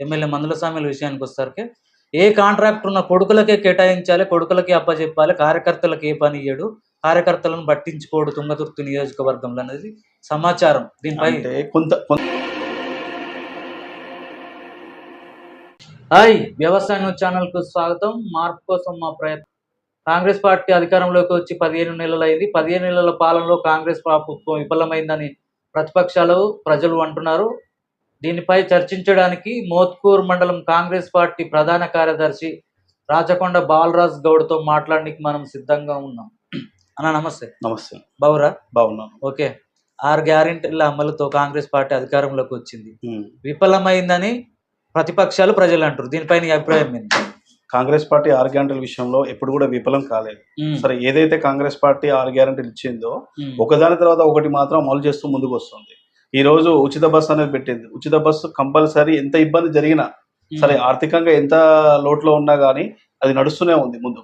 MLA మందుల స్వామిల విషయానికి వస్తారికి ఏ contract ఉన్న కొడుకులకే కేటాయించాలి కొడుకులకి అప్పచెప్పాలి కార్యకర్తలకు ఏ పని ఇయ్యడు కార్యకర్తలను పట్టించుకోడు తుంగతుర్తి నియోజకవర్గంలో అనేది సమాచారం. దీనిపై కొంత హాయ్ వ్యవసాయ న్యూస్ ఛానల్కు స్వాగతం. మార్పు కోసం మా ప్రయత్నం. కాంగ్రెస్ పార్టీ అధికారంలోకి వచ్చి పదిహేను నెలలైంది. పదిహేను నెలల పాలనలో కాంగ్రెస్ ప్రభుత్వం విఫలమైందని ప్రతిపక్షాలు ప్రజలు అంటున్నారు. దీనిపై చర్చించడానికి మోత్కూర్ మండలం కాంగ్రెస్ పార్టీ ప్రధాన కార్యదర్శి రాచకొండ బాలరాజ్ గౌడ్తో మాట్లాడడానికి మనం సిద్ధంగా ఉన్నాం. అన్న నమస్తే. నమస్తే. బౌరా బాగున్నాను ఓకే. ఆరు గ్యారెంటీల అమలుతో కాంగ్రెస్ పార్టీ అధికారంలోకి వచ్చింది. విఫలమైందని ప్రతిపక్షాలు ప్రజలు అంటారు. దీనిపై నీ అభిప్రాయం ఏంటి? కాంగ్రెస్ పార్టీ ఆరు గ్యారంటీల విషయంలో ఎప్పుడు కూడా విఫలం కాలేదు. సరే ఏదైతే కాంగ్రెస్ పార్టీ ఆరు గ్యారంటీలు ఇచ్చిందో ఒకదాని తర్వాత ఒకటి మాత్రం అమలు చేస్తూ ముందుకు వస్తుంది. ఈ రోజు ఉచిత బస్సు అనేది పెట్టింది. ఉచిత బస్సు కంపల్సరీ ఎంత ఇబ్బంది జరిగినా సరే ఆర్థికంగా ఎంత లోట్లో ఉన్నా కానీ అది నడుస్తూనే ఉంది ముందు.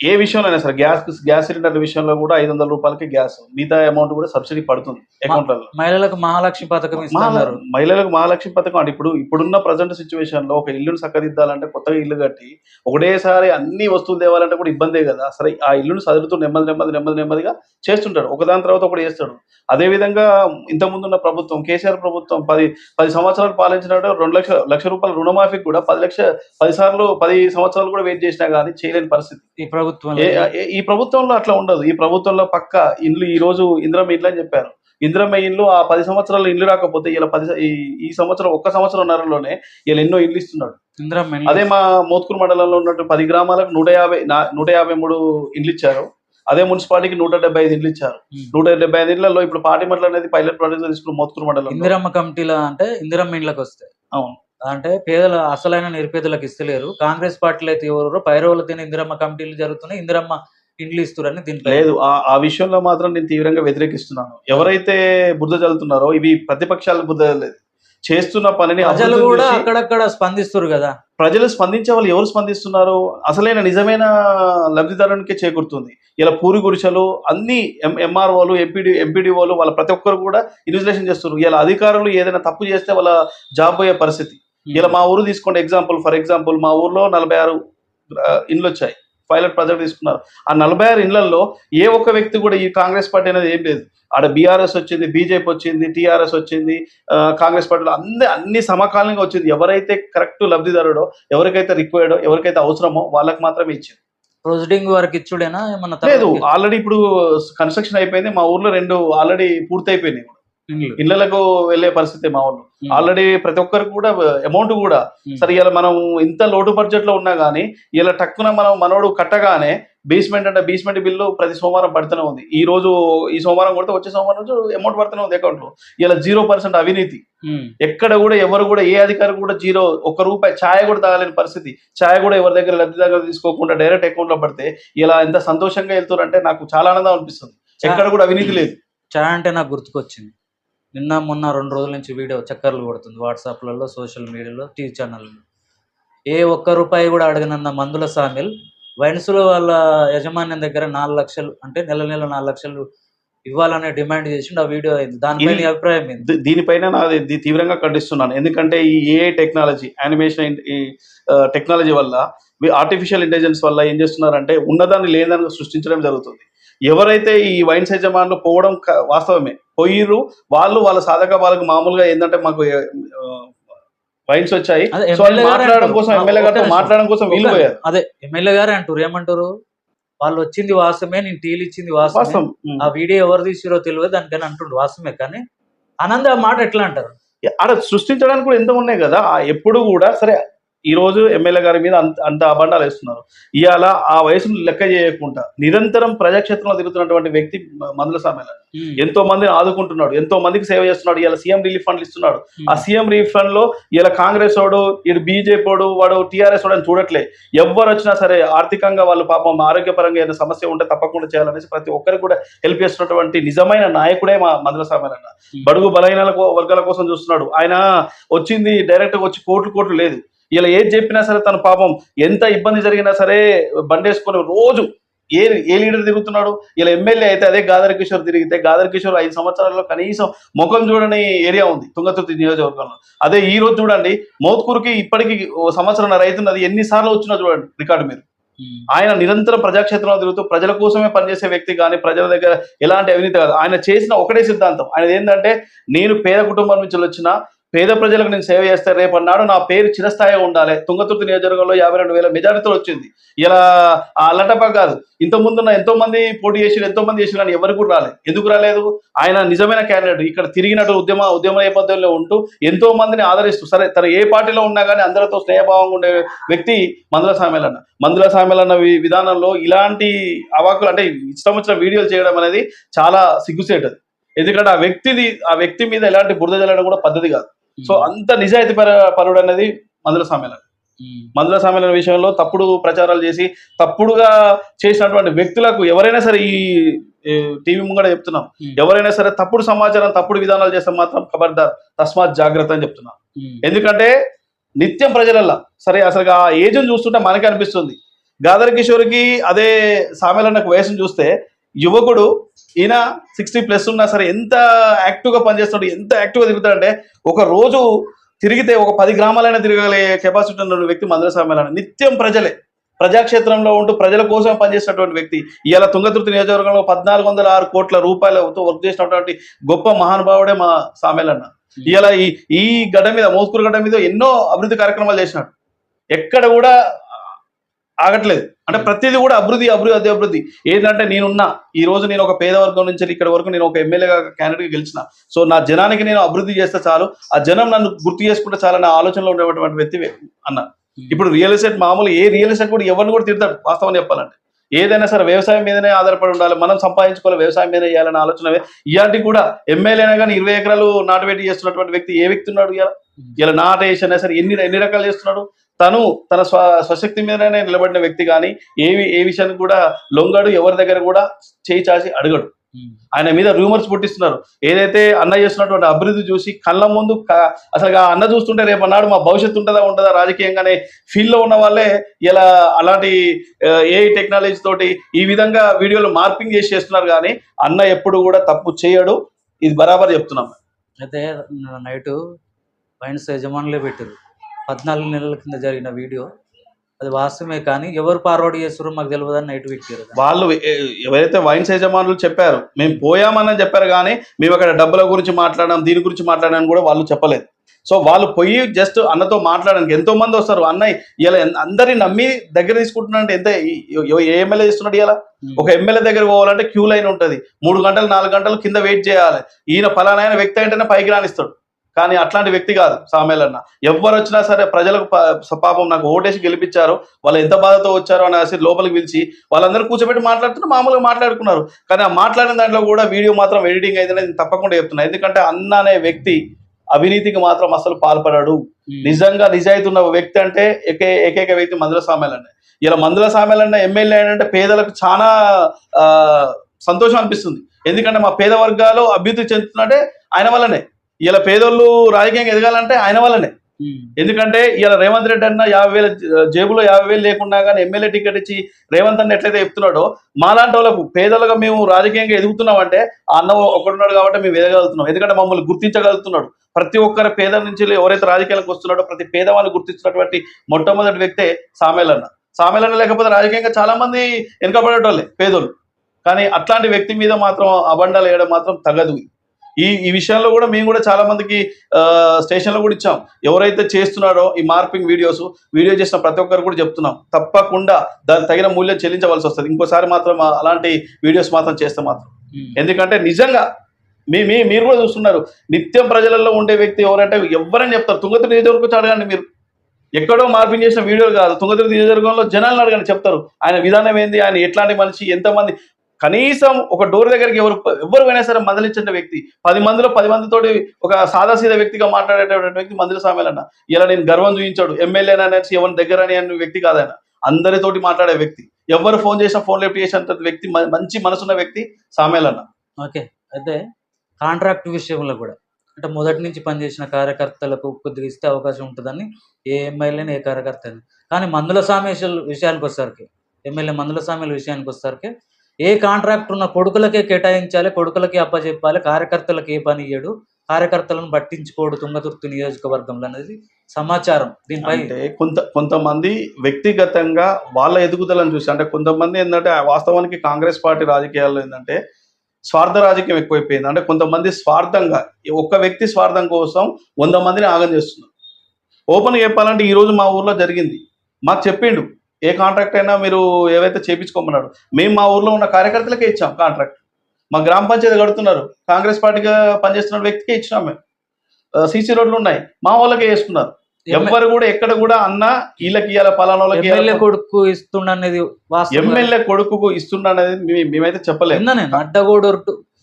ఏ విషయంలో అయినా సరే గ్యాస్ గ్యాస్ సిలిండర్ విషయంలో కూడా ఐదు వందల రూపాయలకి గ్యాస్ మిగతా అమౌంట్ కూడా సబ్సిడీ పడుతుంది అకౌంట్లలో. మహిళలకు మహాలక్ష్మి పథకం ఇస్తున్నారు. మహా- మహిళలకు మహాలక్ష్మి పథకం అంటే ఇప్పుడు ఇప్పుడున్న ప్రజెంట్ సిచ్యువేషన్లో ఒక ఇల్లును చక్కదిద్దాలంటే కొత్తగా ఇల్లు కట్టి ఒకటేసారి అన్ని వస్తువులు తేవాలంటే కూడా ఇబ్బందే కదా. సరే ఆ ఇల్లును సదురుతూ నెమ్మది నెమ్మది నెమ్మది నెమ్మదిగా చేస్తుంటాడు. ఒకదాని తర్వాత ఒకటి చేస్తాడు. అదే విధంగా ఇంత ముందున్న ప్రభుత్వం కేసీఆర్ ప్రభుత్వం పది పది సంవత్సరాలు పాలించినట్టు రెండు లక్షల లక్ష రూపాయల రుణమాఫీకి కూడా పది లక్ష పది సార్లు పది సంవత్సరాలు కూడా వెయిట్ చేసినా కానీ చేయలేని పరిస్థితి. ప్రభుత్వం ఈ ప్రభుత్వంలో అట్లా ఉండదు. ఈ ప్రభుత్వంలో పక్క ఇల్లు ఈ రోజు ఇందిరమ్మ ఇల్లు అని చెప్పారు. ఇందిరమ్మ ఇల్లు ఆ పది సంవత్సరాలు ఇల్లు రాకపోతే ఇలా పది ఈ- సంవత్సరం ఒక్క సంవత్సరంన్నరలోనే ఇలా ఎన్నో ఇల్లు ఇస్తున్నాడు. అదే మా మోత్కూరు మండలంలో ఉన్నట్టు పది గ్రామాలకు నూట యాభై నూట యాభై మూడు ఇండ్లు ఇచ్చారు. అదే మున్సిపాలిటీకి నూట డెబ్బై ఐదు ఇండ్లు ఇచ్చారు. నూట డెబ్బై ఐదు ఇళ్ళలో ఇప్పుడు పార్టీమట్ల అనేది పైలట్ ప్రాజెక్ట్ తీసుకున్న మోత్కూరు మండలం ఇందిరమ్మ కమిటీల అంటే ఇందిరమ్మ ఇండ్లకు వస్తాయి. అవును. అంటే పేదల అసలైన నిరుపేదలకు ఇస్తలేరు. కాంగ్రెస్ పార్టీలు అయితే ఎవరు పైరవుల తిన ఇందిరమ్మ కమిటీలు జరుగుతున్నాయి. ఇందిరమ్మ ఇండ్లు ఇస్తున్నారని దీంట్లో లేదు ఆ విషయంలో మాత్రం నేను తీవ్రంగా వ్యతిరేకిస్తున్నాను. ఎవరైతే బుద్ధ చల్లుతున్నారో ఇవి ప్రతిపక్షాలు బుద్ధ లేదు చేస్తున్న పనిని ప్రజలు కూడా అక్కడక్కడ స్పందిస్తారు కదా. ప్రజలు స్పందించే వాళ్ళు ఎవరు స్పందిస్తున్నారు? అసలైన నిజమైన లబ్ధిదారునికే చేకూరుతుంది. ఇలా పూరి గుడిసెలు అన్ని ఎం ఎంఆర్ఓలు ఎంపీడీ ఎంపీడీఓలు వాళ్ళ ప్రతి ఒక్కరు కూడా ఇన్విజిలేషన్ చేస్తున్నారు. ఇలా అధికారులు ఏదైనా తప్పు చేస్తే వాళ్ళ జాబ్ పోయే పరిస్థితి. ఇలా మా ఊరు తీసుకోండి ఎగ్జాంపుల్ ఫర్ ఎగ్జాంపుల్ మా ఊర్లో నలభై ఆరు ఇండ్లు వచ్చాయి. పైలట్ ప్రాజెక్ట్ తీసుకున్నారు. ఆ నలభై ఆరు ఇళ్ళలో ఏ ఒక్క వ్యక్తి కూడా ఈ కాంగ్రెస్ పార్టీ అనేది ఏం లేదు. ఆడ బీఆర్ఎస్ వచ్చింది బీజేపీ వచ్చింది టీఆర్ఎస్ వచ్చింది కాంగ్రెస్ పార్టీలో అన్ని అన్ని సమకాలీనంగా వచ్చింది. ఎవరైతే కరెక్ట్ లబ్ధిదారుడో ఎవరికైతే రిక్వైర్డో ఎవరికైతే అవసరమో వాళ్ళకి మాత్రమే ఇచ్చింది ప్రొసీడింగ్ వరకు ఇచ్చుడేనా? ఏమన్నా లేదు ఆల్రెడీ ఇప్పుడు కన్స్ట్రక్షన్ అయిపోయింది. మా ఊర్లో రెండు ఆల్రెడీ పూర్తి అయిపోయినాయి ఇళ్ళకు వెళ్ళే పరిస్థితి మా ఉమ్. ఆల్రెడీ ప్రతి ఒక్కరికి కూడా అమౌంట్ కూడా. సరే ఇలా మనం ఇంత లోటు బడ్జెట్లో ఉన్నా కానీ ఇలా టక్కున మనం మనోడు కట్టగానే బేస్మెంట్ అంటే బేస్మెంట్ బిల్లు ప్రతి సోమవారం పడుతూనే ఉంది. ఈ రోజు ఈ సోమవారం కొడితే వచ్చే సోమవారం రోజు అమౌంట్ పడుతూనే ఉంది అకౌంట్లో. ఇలా జీరో పర్సెంట్ అవినీతి. ఎక్కడ కూడా ఎవరు కూడా ఏ అధికారి కూడా జీరో ఒక్క రూపాయి ఛాయ కూడా తాగలేని పరిస్థితి. ఛాయ కూడా ఎవరి దగ్గర లబ్ధి దగ్గర తీసుకోకుండా డైరెక్ట్ అకౌంట్లో పడితే ఇలా ఎంత సంతోషంగా వెళ్తారంటే నాకు చాలా ఆనందం అనిపిస్తుంది. ఎక్కడ కూడా అవినీతి లేదు. చా అంటే నాకు గుర్తుకొచ్చింది. నిన్న మొన్న రెండు రోజుల నుంచి వీడియో చక్కర్లు కొడుతుంది. వాట్సాప్లలో సోషల్ మీడియాలో టీవీ ఛానల్లో ఏ ఒక్క రూపాయి కూడా అడగనన్న మందుల సామిల్ వైన్స్లో వాళ్ళ యజమాన్యం దగ్గర నాలుగు లక్షలు అంటే నెల నెల నాలుగు లక్షలు ఇవ్వాలనే డిమాండ్ చేసిండు. ఆ వీడియో అయింది దానిపై నీ అభిప్రాయం ఏంది? దీనిపైన నాది తీవ్రంగా ఖండిస్తున్నాను. ఎందుకంటే ఈ ఏఐ టెక్నాలజీ యానిమేషన్ ఈ టెక్నాలజీ వల్ల ఆర్టిఫిషియల్ ఇంటెలిజెన్స్ వల్ల ఏం చేస్తున్నారంటే ఉన్నదాన్ని లేనిదాన్ని సృష్టించడం జరుగుతుంది. ఎవరైతే ఈ వైన్స్ యజమానులు పోవడం వాస్తవమే. పోయిర్రు వాళ్ళు వాళ్ళ సాధక వాళ్ళకి మామూలుగా ఏంటంటే మాకు వైన్స్ వచ్చాయి. గారు మాట్లాడడం. కోసం ఎమ్మెల్యే గారితో నిమిషం. మాట్లాడడం కోసం వీలు పోయారు. అదే ఎమ్మెల్యే గారు అంటారు. ఏమంటారు? వాళ్ళు వచ్చింది వాసమే నేను టీలు ఇచ్చింది వాస్తవం. ఆ వీడియో ఎవరు తీసిరో తెలియదు దానికని అంటుండు వాసమే కానీ ఆనంద్ ఆ మాట ఎట్లా అంటారు? ఆడ సృష్టించడానికి కూడా ఎంత ఉన్నాయి కదా. ఎప్పుడు కూడా సరే ఈ రోజు ఎమ్మెల్యే గారి మీద అంత అంత అబండాలు వేస్తున్నారు. ఇవాళ ఆ వయసును లెక్క చేయకుండా నిరంతరం ప్రజాక్షేత్రంలో తిరుగుతున్నటువంటి వ్యక్తి మందుల సామెల. ఎంతో మందిని ఆదుకుంటున్నాడు. ఎంతో మందికి సేవ చేస్తున్నాడు. ఇలా సీఎం రిలీఫ్ ఫండ్లు ఇస్తున్నాడు. ఆ సీఎం రిలీఫ్ ఫండ్లో ఇలా కాంగ్రెస్ వాడు ఇటు బీజేపీ వాడు వాడు టీఆర్ఎస్ వాడు అని చూడట్లే. ఎవరు వచ్చినా సరే ఆర్థికంగా వాళ్ళు పాపం ఆరోగ్యపరంగా ఏదైనా సమస్య ఉంటే తప్పకుండా చేయాలనేసి ప్రతి ఒక్కరికి కూడా హెల్ప్ చేస్తున్నటువంటి నిజమైన నాయకుడే మా మందుల సామెలన్న బడుగు బలహీన వర్గాల కోసం చూస్తున్నాడు. ఆయన వచ్చింది డైరెక్ట్గా వచ్చి కోట్లు కోట్లు లేదు. ఇలా ఏది చెప్పినా సరే తన పాపం ఎంత ఇబ్బంది జరిగినా సరే బండేసుకొని రోజు ఏ ఏ లీడర్ తిరుగుతున్నాడు? ఇలా ఎమ్మెల్యే అయితే అదే గాదర్ కిషోర్ తిరిగితే గాదర్ కిషోర్ ఐదు సంవత్సరాల్లో కనీసం ముఖం చూడని ఏరియా ఉంది తుంగతుర్తి నియోజకవర్గంలో. అదే ఈ రోజు చూడండి మోత్కూరుకి ఇప్పటికి ఓ సంవత్సరం రైతున్నది ఎన్నిసార్లు వచ్చినా చూడండి రికార్డు మీరు. ఆయన నిరంతరం ప్రజాక్షేత్రంలో తిరుగుతూ ప్రజల కోసమే పనిచేసే వ్యక్తి కానీ ప్రజల దగ్గర ఎలాంటి అవినీతి కాదు. ఆయన చేసిన ఒకటే సిద్ధాంతం. ఆయన ఏంటంటే నేను పేద కుటుంబం నుంచి వచ్చిన పేద ప్రజలకు నేను సేవ చేస్తే రేపన్నాడు నా పేరు చిరస్థాయిగా ఉండాలి. తుంగతుర్తి నియోజకవర్గంలో యాభై రెండు వేల మెజారిటీతో వచ్చింది. ఇలా ఆ కాదు. ఇంతకుముందు ఎంతో మంది పోటీ చేసి ఎంతో మంది చేసిన కానీ ఎవరికి కూడా రాలేదు ఎందుకు రాలేదు? ఆయన నిజమైన క్యాండిడేట్ ఇక్కడ తిరిగినట్టు ఉద్యమ ఉద్యమ నేపథ్యంలో ఉంటూ ఎంతో మందిని ఆదరిస్తూ సరే తను ఏ పార్టీలో ఉన్నా కానీ అందరితో స్నేహభావంగా ఉండే వ్యక్తి మందుల సామెలన్న. మందుల సామెలన్న విధానంలో ఇలాంటి అవాకులు అంటే ఇష్టం వచ్చిన వీడియోలు చేయడం అనేది చాలా సిగ్గుసేటది ఎందుకంటే ఆ వ్యక్తిది ఆ వ్యక్తి మీద ఎలాంటి బురద జల్లడం కూడా పద్ధతి కాదు. సో అంత నిజాయితీ పర పరుడు అనేది మందుల సామెలన్న ఉమ్, మందుల సమ్మేళన విషయంలో తప్పుడు ప్రచారాలు చేసి తప్పుడుగా చేసినటువంటి వ్యక్తులకు ఎవరైనా సరే ఈ టీవీ ముంగడ చెప్తున్నాం. ఉమ్, ఎవరైనా సరే తప్పుడు సమాచారం తప్పుడు విధానాలు చేస్తే మాత్రం ఖబర్దార్ తస్మాత్ జాగ్రత్త అని చెప్తున్నాం. ఎందుకంటే నిత్యం ప్రజలల్లా సరే అసలు ఆ ఏజ్ని చూస్తుంటే మనకి అనిపిస్తుంది. గాదర్ కిషోర్కి అదే సామెలన్నకు వయసును చూస్తే యువకుడు ఈయన సిక్స్టీ ప్లస్ ఉన్నా సరే ఎంత యాక్టివ్గా పనిచేస్తాడు ఎంత యాక్టివ్గా తిరుగుతాడంటే ఒక రోజు తిరిగితే ఒక పది గ్రామాలైనా తిరగలే కెపాసిటీ ఉన్న వ్యక్తి మందుల సామెలన్న నిత్యం ప్రజలే. ప్రజాక్షేత్రంలో ఉంటూ ప్రజల కోసం పనిచేసినటువంటి వ్యక్తి. ఇవాళ తుంగతుర్తి నియోజకవర్గంలో పద్నాలుగు వందల ఆరు కోట్ల రూపాయలతో వర్క్ చేసినటువంటి గొప్ప మహానుభావుడే మా సామెలన్న ఇలా ఈ ఈ గడ్డ మీద మోస్కూరు గడ్డ మీద ఎన్నో అభివృద్ధి కార్యక్రమాలు చేసినాడు. ఎక్కడ కూడా ఆగట్లేదు. అంటే ప్రతిదీ కూడా అభివృద్ధి అభివృద్ధి అదే అభివృద్ధి. ఏంటంటే నేనున్నా ఈ రోజు నేను ఒక పేద వర్గం నుంచి ఇక్కడ వరకు నేను ఒక ఎమ్మెల్యేగా క్యాండిడేట్ గెలిచిన. సో నా జనానికి నేను అభివృద్ధి చేస్తే చాలు. ఆ జనం నన్ను గుర్తు చేసుకుంటే చాలా నా ఆలోచనలో ఉండేటువంటి వ్యక్తి అన్న. ఇప్పుడు రియల్ ఎస్టేట్ మామూలు ఏ రియల్ ఎస్టేట్ కూడా ఎవరిని కూడా తిడతాడు వాస్తవం చెప్పాలంటే. ఏదైనా సరే వ్యవసాయం మీదనే ఆధారపడి ఉండాలి మనం సంపాదించుకోవాలి వ్యవసాయం మీద చేయాలనే ఆలోచన ఇలాంటి కూడా ఎమ్మెల్యేనా కానీ ఇరవై ఎకరాలు నాటువేటి చేస్తున్నటువంటి వ్యక్తి ఏ వ్యక్తి ఉన్నాడు ఇలా ఇలా నాటేషన్ సరే ఎన్ని ఎన్ని రకాలు చేస్తున్నాడు? తను తన స్వ స్వశక్తి మీదనే నిలబడిన వ్యక్తి కానీ ఏవి ఏ విషయానికి కూడా లొంగడు ఎవరి దగ్గర కూడా చేయి చాచి అడగడు. ఆయన మీద రూమర్స్ పుట్టిస్తున్నారు. ఏదైతే అన్న చేస్తున్నటువంటి అభివృద్ధి చూసి కళ్ళ ముందు అసలు ఆ అన్న చూస్తుంటే రేపు అన్నాడు మా భవిష్యత్తు ఉంటుందా ఉంటుందా రాజకీయంగానే ఫీల్డ్లో ఉన్న వాళ్ళే ఇలా అలాంటి ఏ టెక్నాలజీ తోటి ఈ విధంగా వీడియోలు మార్పింగ్ చేసి చేస్తున్నారు కానీ అన్న ఎప్పుడు కూడా తప్పు చేయడు. ఇది బరాబర్ చెప్తున్నాం. అయితే నైట్ వైన్స్ యజమానులే పెట్టారు పద్నాలుగు నెలల కింద జరిగిన వీడియో. అది వాస్తవమే కానీ ఎవరు ఫార్వర్డ్ చేస్తారో మాకు తెలియదని నైట్ పెట్టారు వాళ్ళు ఎవరైతే వైన్స్ యజమానులు చెప్పారు మేము పోయామని చెప్పారు కానీ మేము అక్కడ డబ్బుల గురించి మాట్లాడడం దీని గురించి మాట్లాడడం కూడా వాళ్ళు చెప్పలేదు. సో వాళ్ళు పోయి జస్ట్ అన్నతో మాట్లాడడానికి ఎంతో మంది వస్తారు. అన్నయ్య ఇలా అందరిని నమ్మి దగ్గర తీసుకుంటున్నారంటే ఎంత ఏ ఎమ్మెల్యే ఇస్తున్నాడు ఇలా ఒక ఎమ్మెల్యే దగ్గర పోవాలంటే క్యూ లైన్ ఉంటుంది. మూడు గంటలు నాలుగు గంటలు కింద వెయిట్ చేయాలి. ఈయన ఫలానా వ్యక్తి అంటేనే పైకి రానిస్తాడు. కానీ అట్లాంటి వ్యక్తి కాదు సామేలన్న. ఎవరు వచ్చినా సరే ప్రజలకు పా- పాపం నాకు ఓటేసి గెలిపించారు వాళ్ళు ఎంత బాధతో వచ్చారో అనేసి లోపలికి పిలిచి వాళ్ళందరూ కూర్చోబెట్టి మాట్లాడుతున్నారు మామూలుగా మాట్లాడుకున్నారు. కానీ ఆ మాట్లాడిన దాంట్లో కూడా వీడియో మాత్రం ఎడిటింగ్ అయితే నేను తప్పకుండా చెప్తున్నా. ఎందుకంటే అన్న అనే వ్యక్తి అవినీతికి మాత్రం అసలు పాల్పడాడు. నిజంగా నిజాయితీ ఉన్న వ్యక్తి అంటే ఏకే ఏకైక వ్యక్తి మందుల సామెలన్న. ఇలా మందుల సామెలన్న ఎమ్మెల్యే అంటే పేదలకు చాలా ఆ, సంతోషం అనిపిస్తుంది. ఎందుకంటే మా పేద వర్గాలు అభివృద్ధి చెందుతున్నట్టే ఆయన వల్లనే. ఇలా పేదోళ్ళు రాజకీయంగా ఎదగాలంటే ఆయన వల్లనే. ఎందుకంటే ఇలా రేవంత్ రెడ్డి అన్న యాభై వేల జేబులో యాభై వేలు లేకుండా కానీ ఎమ్మెల్యే టికెట్ ఇచ్చి రేవంత్ అన్న ఎట్లయితే చెప్తున్నాడో మాలాంటి వాళ్ళకు పేదలుగా మేము రాజకీయంగా ఎదుగుతున్నామంటే ఆ అన్న ఒకడున్నాడు కాబట్టి మేము ఎదగలుగుతున్నాం. ఎందుకంటే మమ్మల్ని గుర్తించగలుగుతున్నాడు. ప్రతి ఒక్కరి పేద నుంచి ఎవరైతే రాజకీయాలకు వస్తున్నాడో ప్రతి పేదవాళ్ళని గుర్తించినటువంటి మొట్టమొదటి వ్యక్తే సామేలన్న సామేలన్న లేకపోతే రాజకీయంగా చాలా మంది వెనుకబడేటోళ్ళే పేదోళ్ళు. కానీ అట్లాంటి వ్యక్తి మీద మాత్రం అబండాలు వేయడం మాత్రం తగదు. ఈ ఈ విషయంలో కూడా మేము కూడా చాలా మందికి ఆ, స్టేషన్లో కూడా ఇచ్చాం. ఎవరైతే చేస్తున్నారో ఈ మార్పింగ్ వీడియోస్ వీడియో చేసిన ప్రతి ఒక్కరు కూడా చెప్తున్నాం. తప్పకుండా దానికి తగిన మూల్యం చెల్లించవలసి వస్తుంది. ఇంకోసారి మాత్రం అలాంటి వీడియోస్ మాత్రం చేస్తే మాత్రం. ఎందుకంటే నిజంగా మీ మీ మీరు కూడా చూస్తున్నారు. నిత్యం ప్రజలలో ఉండే వ్యక్తి ఎవరంటే ఎవరైనా చెప్తారు. తుంగతుర్తి నియోజకవర్గం అడగండి మీరు. ఎక్కడో మార్పింగ్ చేసిన వీడియోలు కాదు. తుంగతుర్తి నియోజకవర్గంలో జనాలను అడగండి చెప్తారు. ఆయన విధానం ఏంది? ఆయన ఎట్లాంటి మనిషి? ఎంతమంది కనీసం ఒక డోర్ దగ్గరికి ఎవరు ఎవరు అయినా సరే మందలించిన వ్యక్తి పది మందిలో పది మందితోటి ఒక సాదాసీద వ్యక్తిగా మాట్లాడేటటువంటి వ్యక్తి మందిర సామెలన్న ఇలా నేను గర్వం చూపించాడు. ఎమ్మెల్యే అనేసి ఎవరి దగ్గర అని అన్న వ్యక్తి కాదన్న అందరితోటి మాట్లాడే వ్యక్తి. ఎవరు ఫోన్ చేసినా ఫోన్ లిఫ్ట్ చేసినంత వ్యక్తి మంచి మనసున్న వ్యక్తి సామేలన్న ఓకే. అయితే కాంట్రాక్ట్ విషయంలో కూడా. అంటే మొదటి నుంచి పనిచేసిన కార్యకర్తలకు కొద్దిగా ఇస్తే అవకాశం ఉంటుందని ఏ ఎమ్మెల్యేని ఏ కార్యకర్త అయినా. కానీ మందుల సామేశాలు విషయానికి వచ్చేసరికి ఎమ్మెల్యే మందుల స్వామిల విషయానికి వచ్చేసరికి ఏ కాంట్రాక్ట్ ఉన్న కొడుకులకే కేటాయించాలి కొడుకులకి అప్పచెప్పాలి కార్యకర్తలకు ఏ పని ఇయ్యడు కార్యకర్తలను పట్టించుకోడు తుంగతుర్తి నియోజకవర్గంలో అనేది సమాచారం. దీనిపై కొంత కొంతమంది వ్యక్తిగతంగా వాళ్ళ ఎదుగుదలను చూసి అంటే కొంతమంది ఏంటంటే ఆ వాస్తవానికి కాంగ్రెస్ పార్టీ రాజకీయాల్లో ఏంటంటే స్వార్థ రాజకీయం ఎక్కువైపోయింది. అంటే కొంతమంది స్వార్థంగా ఒక్క వ్యక్తి స్వార్థం కోసం వంద మందిని ఆగం చేస్తున్నారు. ఓపెన్ చెప్పాలంటే ఈ రోజు మా ఊర్లో జరిగింది. మాకు చెప్పిండు ఏ కాంట్రాక్ట్ అయినా మీరు ఏవైతే చేపించుకోమన్నాడు మేము మా ఊర్లో ఉన్న కార్యకర్తలకే ఇచ్చాం కాంట్రాక్ట్ మా గ్రామ పంచాయతీ కడుతున్నారు. కాంగ్రెస్ పార్టీగా పనిచేస్తున్న వ్యక్తికే ఇచ్చినాం మేము. సీసీ రోడ్లు ఉన్నాయి. మా వాళ్ళకే వేసుకున్నారు. ఎవ్వరు కూడా ఎక్కడ కూడా అన్న వీళ్ళకి ఇవ్వాలి పలానా వాళ్ళకి ఎమ్మెల్యే కొడుకు ఇస్తుండనేది వాస్తవం ఎమ్మెల్యే కొడుకుకు ఇస్తుండనేది మే- మేమైతే నేను అడ్డగోడు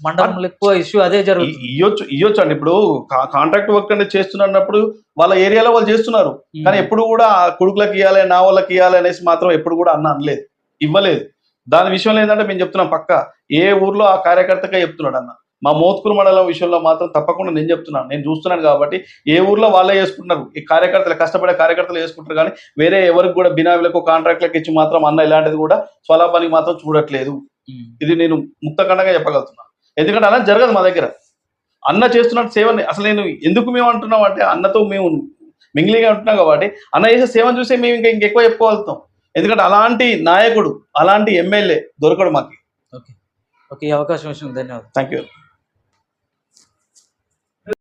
మండలంలో ఎక్కువ ఇష్యూ అదే జరుగుతుంది. ఇ- ఇయ్యొచ్చు ఇయ్యొచ్చు అండి. ఇప్పుడు కాంట్రాక్ట్ వర్క్ అనేది చేస్తున్నప్పుడు వాళ్ళ ఏరియాలో వాళ్ళు చేస్తున్నారు. కానీ ఎప్పుడు కూడా కొడుకులకు ఇవ్వాలి నా వాళ్ళకి ఇవ్వాలి అనేసి మాత్రం ఎప్పుడు కూడా అన్న అనలేదు. ఇవ్వలేదు. దాని విషయంలో ఏంటంటే మేము చెప్తున్నాం పక్క. ఏ ఊర్లో ఆ కార్యకర్తగా చెప్తున్నాడు అన్న. మా మోత్కూరు మండలం విషయంలో మాత్రం తప్పకుండా నేను చెప్తున్నాను. నేను చూస్తున్నాను కాబట్టి ఏ ఊర్లో వాళ్ళే చేసుకుంటున్నారు. ఈ కార్యకర్తలు కష్టపడే కార్యకర్తలు చేసుకుంటారు కానీ వేరే ఎవరికి కూడా బినామీలకు కాంట్రాక్ట్లకు ఇచ్చి మాత్రం అన్న ఇలాంటిది కూడా స్వలాభానికి మాత్రం చూడట్లేదు. ఇది నేను ముక్తఖండంగా చెప్పగలుగుతున్నా. ఎందుకంటే అలా జరగదు మా దగ్గర. అన్న చేస్తున్న సేవని అసలు నేను ఎందుకు మేము అంటున్నాం అంటే అన్నతో మేము మింగిలిగా ఉంటున్నాం కాబట్టి అన్న చేసే సేవను చూసి మేము ఇంకా ఇంకెక్కువ చెప్పుకోగలుగుతాం. ఎందుకంటే అలాంటి నాయకుడు అలాంటి ఎమ్మెల్యే దొరకడు మాకు. ఓకే. ఈ అవకాశం ఇచ్చిన ధన్యవాదాలు. Thank you